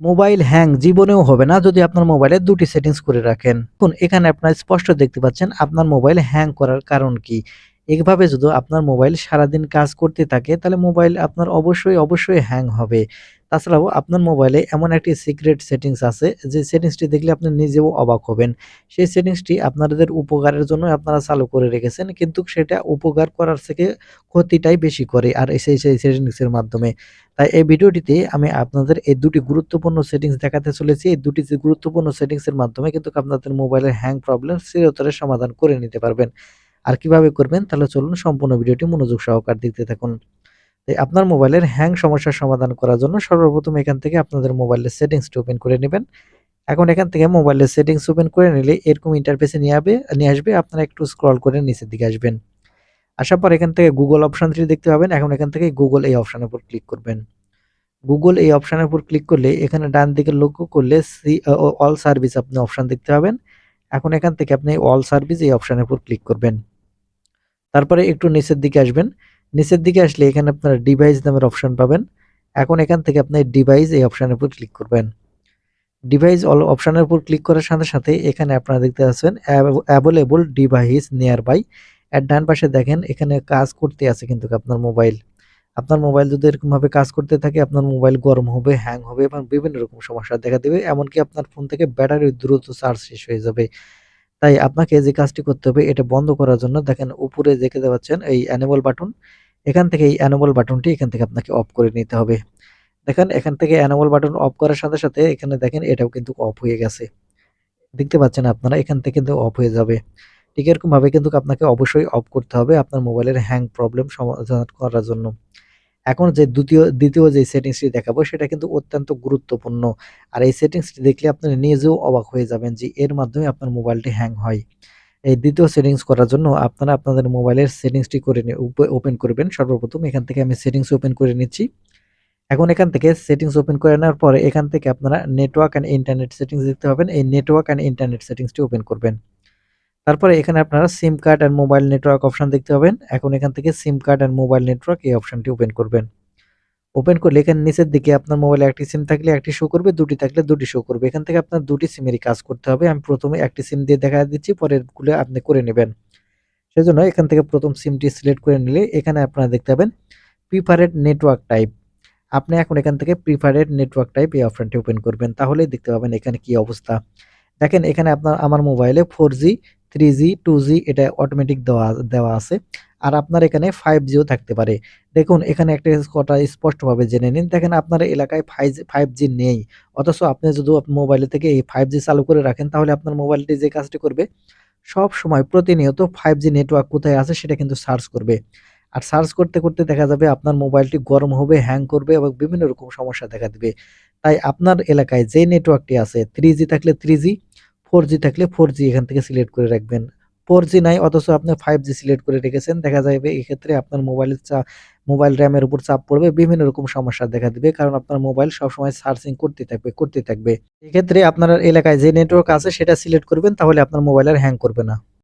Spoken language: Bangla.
মোবাইল হ্যাং জীবনেও হবে না যদি আপনার মোবাইলে দুটি সেটিংস করে রাখেন। এখন এখানে আপনারা স্পষ্ট দেখতে পাচ্ছেন আপনার মোবাইল হ্যাং করার কারণ কি। এইভাবে যদি আপনার মোবাইল সারাদিন কাজ করতে থাকে, তাহলে মোবাইল আপনার অবশ্যই অবশ্যই হ্যাং হবে। তাছাড়াও আপনার মোবাইলে এমন একটি সিক্রেট সেটিংস আছে, যে সেটিংসটি দেখলে আপনি নিজেও অবাক হবেন। সেই সেটিংসটি আপনাদের উপকারের জন্য আপনারা চালু করে রেখেছেন, কিন্তু সেটা উপকার করার থেকে ক্ষতিটাই বেশি করে, আর সেই সেই সেটিংসের মাধ্যমে। তাই এই ভিডিওটিতে আমি আপনাদের এই দুটি গুরুত্বপূর্ণ সেটিংস দেখাতে চলেছি। এই দুটি গুরুত্বপূর্ণ সেটিংসের মাধ্যমে কিন্তু আপনাদের মোবাইলের হ্যাং প্রবলেম চিরতরে সমাধান করে নিতে পারবেন। আর কীভাবে করবেন, তাহলে চলুন সম্পূর্ণ ভিডিওটি মনোযোগ সহকার দেখতে থাকুন। আপনার মোবাইলের হ্যাং সমস্যার সমাধান করার জন্য সর্বপ্রথম এখান থেকে আপনাদের মোবাইলের সেটিংসটি ওপেন করে নেবেন। এখন এখান থেকে মোবাইলের সেটিংস ওপেন করে নিলে এরকম ইন্টারফেসে নিয়ে আসবে নিয়ে আসবে, আপনারা একটু স্ক্রল করে নিচের দিকে আসবেন। আসার পর এখান থেকে গুগল অপশানটি দেখতে পাবেন, এখন এখান থেকে গুগল এই অপশানের উপর ক্লিক করবেন। গুগল এই অপশানের উপর ক্লিক করলে এখানে ডান দিকে লক্ষ্য করলে সি অল সার্ভিস আপনি অপশান দেখতে পাবেন। এখন এখান থেকে আপনি অল সার্ভিস এই অপশানের উপর ক্লিক করবেন। তারপরে একটু নিচের দিকে আসবেন। নিচের দিকে আসলে এখানে আপনারা ডিভাইস নামের অপশান পাবেন। এখন এখান থেকে আপনি ডিভাইস এই অপশানের উপর ক্লিক করবেন। ডিভাইস অল অপশানের উপর ক্লিক করার সাথে সাথে এখানে আপনারা দেখতে পাচ্ছেন অ্যাভেলেবল ডিভাইস নিয়ার বাই এর ডান পাশে দেখেন এখানে কাজ করতে আছে কিন্তু আপনার মোবাইল আপনার মোবাইল যদি এরকমভাবে কাজ করতে থাকে, আপনার মোবাইল গরম হবে হ্যাং হবে এবং বিভিন্ন রকম সমস্যা দেখা দেবে। এমনকি আপনার ফোন থেকে ব্যাটারি দ্রুত চার্জ শেষ হয়ে যাবে। তাই আপনাকে যে কাজটি করতে হবে, এটা বন্ধ করার জন্য দেখেন উপরে দেখে পাচ্ছেন এই অ্যানেবল বাটন এখান থেকে এই অ্যানেবল বাটনটি এখান থেকে আপনাকে অফ করে নিতে হবে। দেখেন এখান থেকে অ্যানেবল বাটন অফ করার সাথে সাথে এখানে দেখেন এটাও কিন্তু অফ হয়ে গেছে। দেখতে পাচ্ছেন আপনারা, এখান থেকে কিন্তু অফ হয়ে যাবে। ঠিক এরকমভাবে কিন্তু আপনাকে অবশ্যই অফ করতে হবে আপনার মোবাইলের হ্যাং প্রবলেম সমাধান করার জন্য। এখন যে দ্বিতীয় দ্বিতীয় যে সেটিংসটি দেখাবো, সেটা কিন্তু অত্যন্ত গুরুত্বপূর্ণ। আর এই সেটিংসটি দেখলে আপনি নিজেও অবাক হয়ে যাবেন যে এর মাধ্যমে আপনার মোবাইলটি হ্যাং হয়। এই দ্বিতীয় সেটিংস করার জন্য আপনারা আপনাদের মোবাইলের সেটিংসটি করে ওপেন করবেন। সর্বপ্রথম এখান থেকে আমি সেটিংস ওপেন করে নিচ্ছি। এখন এখান থেকে সেটিংস ওপেন করে নেওয়ার পরে এখান থেকে আপনারা নেটওয়ার্ক অ্যান্ড ইন্টারনেট সেটিংস দেখতে পাবেন। এই নেটওয়ার্ক অ্যান্ড ইন্টারনেট সেটিংসটি ওপেন করবেন। তারপরে এখানে আপনারা SIM card and mobile network option দেখতে পাবেন। এখন এখান থেকে SIM card and mobile network এই অপশনটি ওপেন করবেন। ওপেন করলে এখানে নিচের দিকে আপনার মোবাইলে একটি সিম থাকলে একটি শো করবে, দুটি থাকলে দুটি শো করবে। এখান থেকে আপনার দুটি সিমেরই কাজ করতে হবে। আমি প্রথমে একটি সিম দিয়ে দেখা দিচ্ছি, পরেরগুলো আপনি করে নেবেন। সেজন্য এখান থেকে প্রথম সিমটি সিলেক্ট করে নিলে এখানে আপনারা দেখতে পাবেন প্রিফারেড নেটওয়ার্ক টাইপ আপনি এখন এখান থেকে প্রিফারেড নেটওয়ার্ক টাইপ এই অপশনটি ওপেন করবেন। তাহলেই দেখতে পাবেন এখানে কি অবস্থা। দেখেন এখানে আপনার, আমার মোবাইলে four G three G two G এটা অটোমেটিক দেওয়া দেওয়া আছে। আর আপনার এখানে ফাইভ জিও থাকতে পারে। দেখুন, এখানে একটা কথা স্পষ্টভাবে জেনে নিন। দেখেন, আপনার এলাকায় ফাইভ ফাইভ জি নেই। অথচ আপনি যদি মোবাইলে থেকে এই ফাইভ জি চালু করে রাখেন, তাহলে আপনার মোবাইলটি যে কাজটি করবে, সব সময় প্রতিনিয়ত ফাইভ জি নেটওয়ার্ক কোথায় আছে সেটা কিন্তু সার্চ করবে। আর সার্চ করতে করতে দেখা যাবে আপনার মোবাইলটি গরম হবে হ্যাং করবে এবং বিভিন্ন রকম সমস্যা দেখা দেবে। তাই আপনার এলাকায় যে নেটওয়ার্কটি আছে থ্রি জি থাকলে থ্রি জি ফোর জি থাকলে ফোর জি এখান থেকে সিলেক্ট করে রাখবেন। ফোর জি নাই, অথচ আপনি ফাইভ জি সিলেক্ট করে রেখেছেন, দেখা যাবে এক্ষেত্রে আপনার মোবাইলের চা মোবাইল র্যামের উপর চাপ পড়বে, বিভিন্ন রকম সমস্যা দেখা দেবে, কারণ আপনার মোবাইল সবসময় সার্চিং করতে থাকবে করতে থাকবে। এক্ষেত্রে আপনার এলাকায় যে নেটওয়ার্ক আছে সেটা সিলেক্ট করবেন, তাহলে আপনার মোবাইল আর হ্যাং করবে না।